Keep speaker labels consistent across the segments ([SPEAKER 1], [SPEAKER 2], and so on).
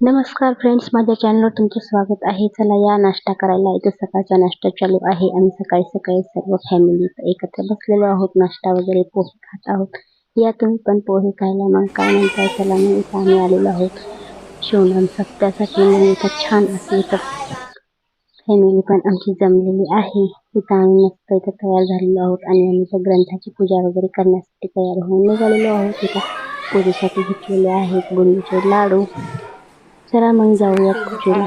[SPEAKER 1] नमस्कार फ्रेंड्स माझ्या चॅनलवर तुमचं स्वागत आहे. चला या नाश्ता करायला. इथे सकाळचा नाश्ता चालू आहे आम्ही सकाळी सकाळी सर्व फॅमिली एकत्र बसलेलो आहोत. नाश्ता वगैरे पोहे खात आहोत. या तुम्ही पण पोहे खायला मग काय म्हणताय? चला मी इथं आम्ही आलेलो आहोत. शिवण सप्त्यासाठी मग इथं छान असे इथं फॅमिली पण आमची जमलेली आहे. इथं आम्ही मस्त इथं तयार झालेलो आहोत आणि आम्ही इथं ग्रंथाची पूजा वगैरे करण्यासाठी तयार होऊन निघालेलो आहोत. इथं पूजेसाठी घेतलेले आहेत बुंदीचे लाडू. चला मग जाऊया पूजेला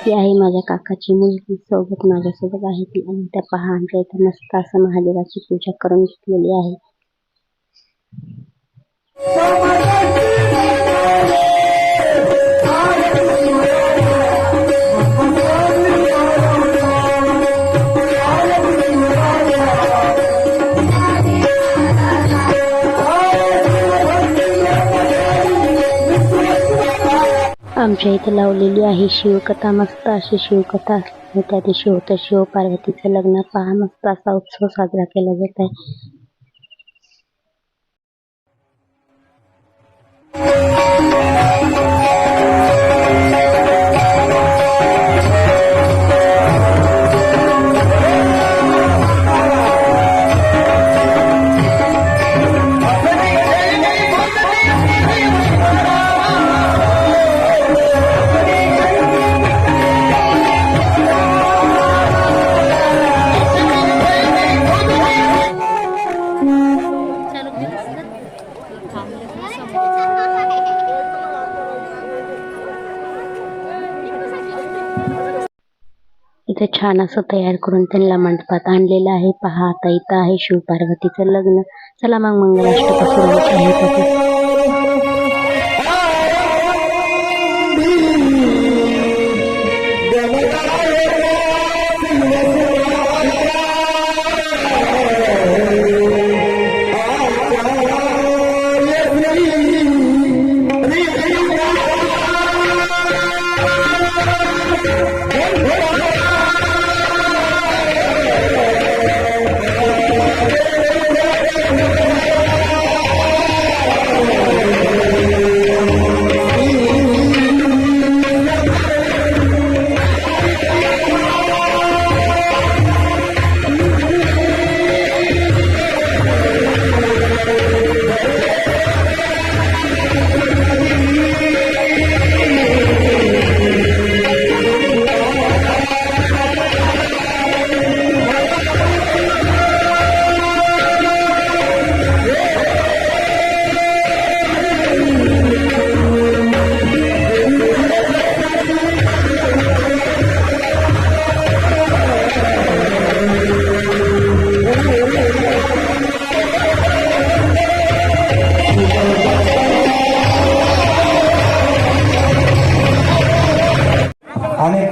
[SPEAKER 1] ती आहे माझ्या काकाची मुलगी. सोबत माझ्यासोबत आहे ती आणि त्या पहा आमच्या इथं मस्त असं महादेवाची पूजा करून घेतलेली आहे. आमच्या इथे लावलेली आहे शिवकथा मस्त अशी शिवकथा त्या दिवशी होतं शिव पार्वतीचं लग्न. पहा मस्त असा उत्सव साजरा केला जात आहे. इथं छान असं तयार करून त्यांना मंडपात आणलेलं आहे. पहा आता इथं आहे शिवपार्वतीचं लग्न. चला मग मंगलाष्टक सुरू आहे.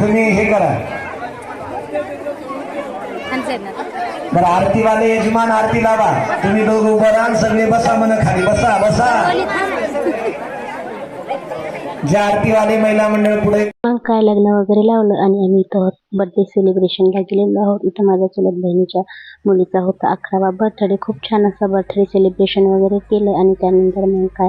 [SPEAKER 2] तुम्ही हे करा. बरं आरतीवाले यजमान आरती लावा. तुम्ही दोघं उभं राहा सगळे बसा म्हण खाली. बसा बसा. जे आरतीवाले महिला मंडळ पुढे
[SPEAKER 1] मग काय लग्न वगैरे लावलं आणि आम्ही इथं बर्थडे सेलिब्रेशनला गेलेलो आहोत. इथं माझ्या चुलत बहिणीच्या मुलीचा होता अकरावा बर्थडे खूप छान असं बर्थडे सेलिब्रेशन वगैरे केलं आणि त्यानंतर मग काय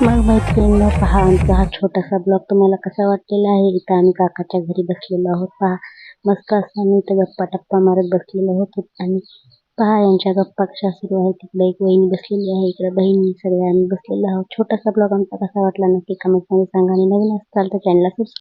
[SPEAKER 1] मग मैत्रिणींनो पहा. आमचा हा छोटासा ब्लॉग तुम्हाला कसा वाटलेला आहे? इथं आम्ही काकाच्या घरी बसलेलो आहोत. पहा. मस्त असं आम्ही इथं गप्पा टप्पा मारत बसलेलो होतो. आणि पहा यांच्या गप्पा कशा सुरू आहे तिकडे एक वहिनी बसलेली आहे. इकडे बहिणी सगळे आम्ही बसलेलो आहोत. छोटासा ब्लॉग आमचा कसा वाटला नक्की कमेंटमध्ये सांगा आणि नवीन असाल तर चॅनलला सबस्क्राईब